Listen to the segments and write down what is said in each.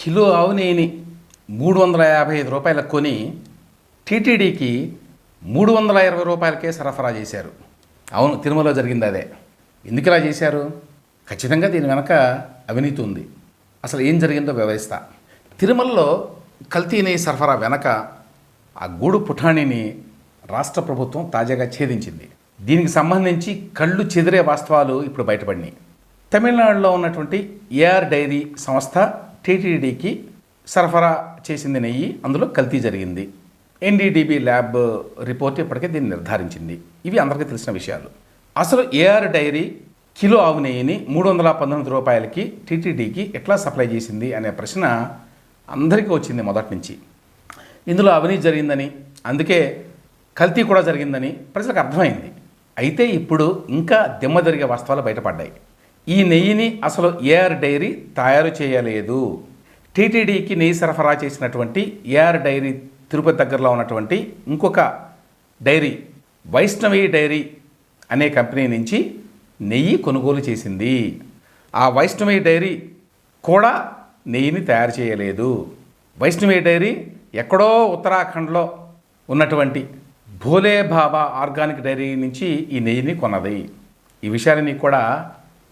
Kilo ఆవు నెయ్యిని మూడు వందల యాభై ఐదు రూపాయలకు కొని టీటీడీకి మూడు వందల ఇరవై రూపాయలకే సరఫరా చేశారు. అవును తిరుమలలో జరిగింది అదే. ఎందుకు ఇలా చేశారు? ఖచ్చితంగా దీని వెనక అవినీతి ఉంది. అసలు ఏం జరిగిందో వివరిస్తా. తిరుమలలో కల్తీనే సరఫరా వెనక ఆ గూడు పుఠాణిని రాష్ట్ర ప్రభుత్వం తాజాగా ఛేదించింది. దీనికి సంబంధించి కళ్ళు చెదిరే వాస్తవాలు ఇప్పుడు బయటపడినాయి. తమిళనాడులో ఉన్నటువంటి ఏఆర్ డైరీ సంస్థ టీటీడీకి సరఫరా చేసింది నెయ్యి అందులో కల్తీ జరిగింది. ఎన్డీడీబీ ల్యాబ్ రిపోర్ట్ ఇప్పటికే దీన్ని నిర్ధారించింది. ఇవి అందరికీ తెలిసిన విషయాలు. అసలు ఏఆర్ డైరీ కిలో ఆవు నెయ్యిని మూడు వందల పంతొమ్మిది రూపాయలకి టీటీడీకి ఎట్లా సప్లై చేసింది అనే ప్రశ్న అందరికీ వచ్చింది మొదటి నుంచి ఇందులో అవినీతి జరిగిందని అందుకే కల్తీ కూడా జరిగిందని ప్రజలకు అర్థమైంది. అయితే ఇప్పుడు ఇంకా దిమ్మ జరిగే వాస్తవాలు బయటపడ్డాయి. ఈ నెయ్యిని అసలు ఏఆర్ డైరీ తయారు చేయలేదు. టీటీడీకి నెయ్యి సరఫరా చేసినటువంటి ఏఆర్ డైరీ తిరుపతి దగ్గరలో ఉన్నటువంటి ఇంకొక డైరీ వైష్ణవి డైరీ అనే కంపెనీ నుంచి నెయ్యి కొనుగోలు చేసింది. ఆ వైష్ణవి డైరీ కూడా నెయ్యిని తయారు చేయలేదు. వైష్ణవి డైరీ ఎక్కడో ఉత్తరాఖండ్లో ఉన్నటువంటి భోలే బాబా ఆర్గానిక్ డైరీ నుంచి ఈ నెయ్యిని కొన్నది. ఈ విషయాన్ని కూడా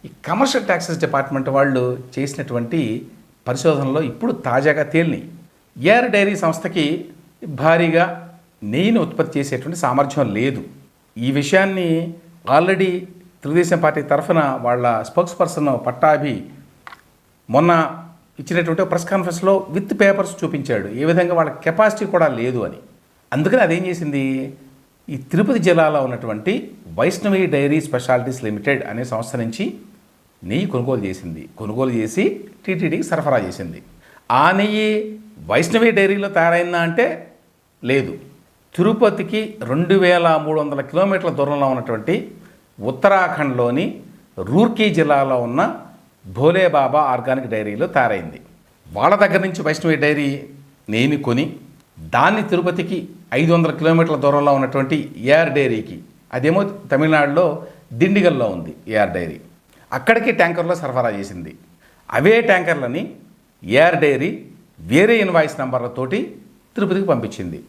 ఈ కమర్షియల్ ట్యాక్సెస్ డిపార్ట్మెంట్ వాళ్ళు చేసినటువంటి పరిశోధనలో ఇప్పుడు తాజాగా తేలినాయి. ఏఆర్ డైరీ సంస్థకి భారీగా నెయ్యిని ఉత్పత్తి చేసేటువంటి సామర్థ్యం లేదు. ఈ విషయాన్ని ఆల్రెడీ తెలుగుదేశం పార్టీ తరఫున వాళ్ళ స్పోక్స్ పర్సన్ పట్టాభి మొన్న ఇచ్చినటువంటి ప్రెస్ కాన్ఫరెన్స్లో విత్ పేపర్స్ చూపించాడు. ఏ విధంగా వాళ్ళ కెపాసిటీ కూడా లేదు అని. అందుకని అదేం చేసింది? ఈ తిరుపతి జిల్లాలో ఉన్నటువంటి వైష్ణవి డైరీ స్పెషాలిటీస్ లిమిటెడ్ అనే సంస్థ నుంచి నెయ్యి కొనుగోలు చేసింది. కొనుగోలు చేసి టీటీడీకి సరఫరా చేసింది. ఆ నెయ్యి వైష్ణవి డైరీలో తయారైందా అంటే లేదు. తిరుపతికి రెండు వేల మూడు వందల కిలోమీటర్ల దూరంలో ఉన్నటువంటి ఉత్తరాఖండ్లోని రూర్కీ జిల్లాలో ఉన్న భోలేబాబా ఆర్గానిక్ డైరీలో తయారైంది. వాళ్ళ దగ్గర నుంచి వైష్ణవి డైరీ నెయ్యిని కొని దాన్ని తిరుపతికి ఐదు వందల కిలోమీటర్ల దూరంలో ఉన్నటువంటి ఏఆర్ డైరీకి అదేమో తమిళనాడులో దిండిగల్లో ఉంది ఏఆర్ డైరీ. అక్కడికి ట్యాంకర్లో సరఫరా చేసింది. అవే ట్యాంకర్లని ఏఆర్ డైరీ వేరే ఇన్వాయిస్ నంబర్లతోటి తిరుపతికి పంపించింది.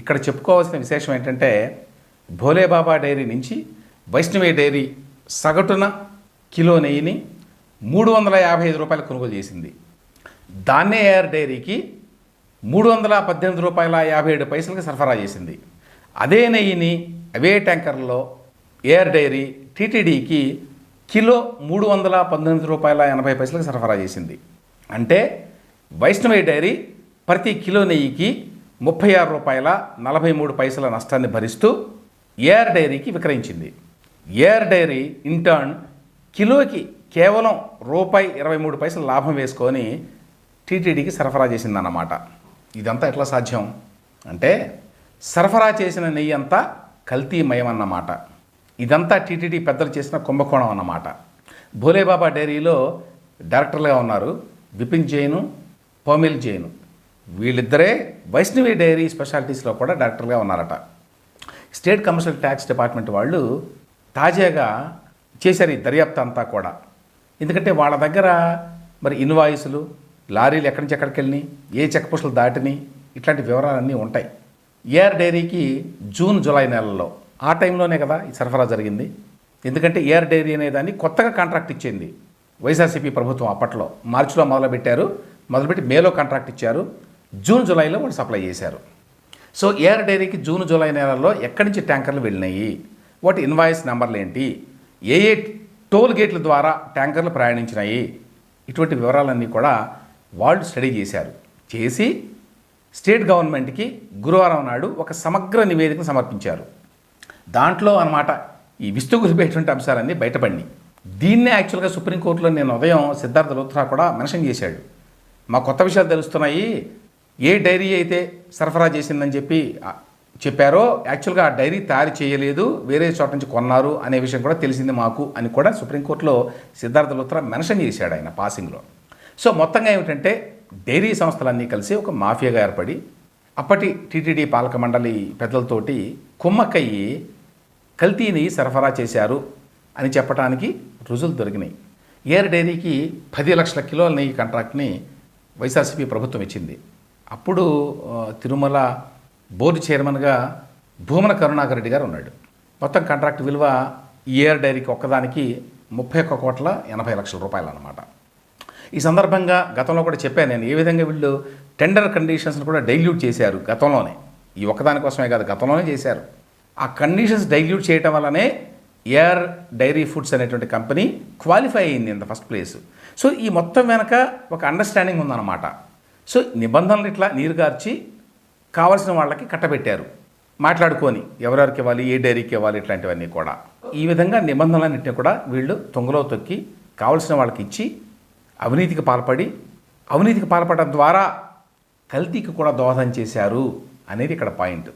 ఇక్కడ చెప్పుకోవాల్సిన విశేషం ఏంటంటే భోలేబాబా డైరీ నుంచి వైష్ణవి డైరీ సగటున కిలో నెయ్యిని మూడు వందల యాభై ఐదు రూపాయలు కొనుగోలు చేసింది. దాన్నే ఏఆర్ డైరీకి మూడు వందల పద్దెనిమిది రూపాయల యాభై ఏడు పైసలకి సరఫరా చేసింది. అదే నెయ్యిని అవే ట్యాంకర్లో ఏఆర్ డైరీ టీటీడీకి కిలో మూడు వందల పంతొమ్మిది రూపాయల ఎనభై పైసలకు సరఫరా చేసింది. అంటే వైష్ణవి డైరీ ప్రతి కిలో నెయ్యికి ముప్పై ఆరు రూపాయల నలభై మూడు పైసల నష్టాన్ని భరిస్తూ ఏఆర్ డైరీకి విక్రయించింది. ఏఆర్ డైరీ ఇంటర్న్ కిలోకి కేవలం రూపాయి ఇరవై మూడు పైసలు లాభం వేసుకొని టీటీడీకి సరఫరా చేసిందన్నమాట. ఇదంతా ఎట్లా సాధ్యం? అంటే సరఫరా చేసిన నెయ్యి అంతా కల్తీమయం అన్నమాట ఇదంతా టీటీడీ పెద్దలు చేసిన కుంభకోణం అన్నమాట. భోలేబాబా డైరీలో డైరెక్టర్లుగా ఉన్నారు విపిన్ జైను పోమిల్ జైను. వీళ్ళిద్దరే వైష్ణవి డైరీ స్పెషాలిటీస్లో కూడా డైరెక్టర్గా ఉన్నారట. స్టేట్ కమర్షియల్ ట్యాక్స్ డిపార్ట్మెంట్ వాళ్ళు తాజాగా చేశారు ఈ దర్యాప్తు అంతా కూడా. ఎందుకంటే వాళ్ళ దగ్గర మరి ఇన్వాయిస్లు లారీలు ఎక్కడి నుంచి ఎక్కడికి వెళ్ళినాయి ఏ చెక్ పోస్టులు దాటినాయి ఇట్లాంటి వివరాలన్నీ ఉంటాయి. ఏఆర్ డైరీకి జూన్ జూలై నెలల్లో ఆ టైంలోనే కదా ఈ సరఫరా జరిగింది. ఎందుకంటే ఏఆర్ డైరీ అనే దాన్ని కొత్తగా కాంట్రాక్ట్ ఇచ్చింది వైఎస్ఆర్సీపీ ప్రభుత్వం అప్పట్లో మార్చిలో మొదలుపెట్టారు. మొదలుపెట్టి మేలో కాంట్రాక్ట్ ఇచ్చారు. జూన్ జూలైలో వాళ్ళు సప్లై చేశారు. సో ఏఆర్ డైరీకి జూన్ జూలై నెలల్లో ఎక్కడి నుంచి ట్యాంకర్లు వెళ్ళినాయి? వాటి ఇన్వాయిస్ నెంబర్లు ఏంటి? ఏ ఏ టోల్ గేట్ల ద్వారా ట్యాంకర్లు ప్రయాణించినాయి? ఇటువంటి వివరాలన్నీ కూడా వాళ్ళు స్టడీ చేశారు. చేసి స్టేట్ గవర్నమెంట్కి గురువారం నాడు ఒక సమగ్ర నివేదికను సమర్పించారు. దాంట్లో అన్నమాట ఈ విస్తుగుసిపోయేటువంటి అంశాలన్నీ బయటపడినాయి. దీన్నే యాక్చువల్గా సుప్రీంకోర్టులో నేను ఉదయం సిద్ధార్థ లూత్రా కూడా మెన్షన్ చేశాడు. మా కొత్త విషయాలు తెలుస్తున్నాయి. ఏ డైరీ అయితే సరఫరా చేసిందని చెప్పి చెప్పారో యాక్చువల్గా ఆ డైరీ తయారు చేయలేదు. వేరే చోట నుంచి కొన్నారు అనే విషయం కూడా తెలిసింది మాకు అని కూడా సుప్రీంకోర్టులో సిద్ధార్థ లూత్రా మెన్షన్ చేశాడు ఆయన పాసింగ్లో. సో మొత్తంగా ఏమిటంటే డైరీ సంస్థలన్నీ కలిసి ఒక మాఫియాగా ఏర్పడి అప్పటి టీటీడీ పాలక మండలి పెద్దలతోటి కుమ్మక్కయ్యి కల్తీని సరఫరా చేశారు అని చెప్పడానికి రుజువులు దొరికినాయి. ఎయిర్ డైరీకి పది లక్షల కిలోల నెయ్యి కాంట్రాక్ట్ని వైఎస్ఆర్సీపీ ప్రభుత్వం ఇచ్చింది. అప్పుడు తిరుమల బోర్డు చైర్మన్గా భూమన కరుణాకర్ రెడ్డి గారు ఉన్నాడు. మొత్తం కాంట్రాక్ట్ విలువ ఎయిర్ డైరీకి ఒక్కదానికి ముప్పై ఒక్క కోట్ల ఎనభై లక్షల రూపాయలు అన్నమాట. ఈ సందర్భంగా గతంలో కూడా చెప్పాను నేను ఏ విధంగా వీళ్ళు టెండర్ కండిషన్స్ని కూడా డైల్యూట్ చేశారు గతంలోనే. ఈ ఒక్కదానికోసమే కాదు గతంలోనే చేశారు. ఆ కండిషన్స్ డైల్యూట్ చేయటం వల్లనే ఎయిర్ డైరీ ఫుడ్స్ అనేటువంటి కంపెనీ క్వాలిఫై అయింది in the first place so ఈ మొత్తం వెనక ఒక అండర్స్టాండింగ్ ఉందన్నమాట. సో నిబంధనలు ఇట్లా నీరు గార్చి కావాల్సిన వాళ్ళకి కట్టబెట్టారు. మాట్లాడుకొని ఎవరెవరికి ఇవ్వాలి ఏ డైరీకి ఇవ్వాలి ఇట్లాంటివన్నీ కూడా. ఈ విధంగా నిబంధనలన్నింటినీ కూడా వీళ్ళు తొంగలో తొక్కి కావలసిన వాళ్ళకి ఇచ్చి అవినీతికి పాల్పడి అవినీతికి పాల్పడడం ద్వారా కల్తీకి కూడా దోహదం చేశారు అనేది ఇక్కడ పాయింట్.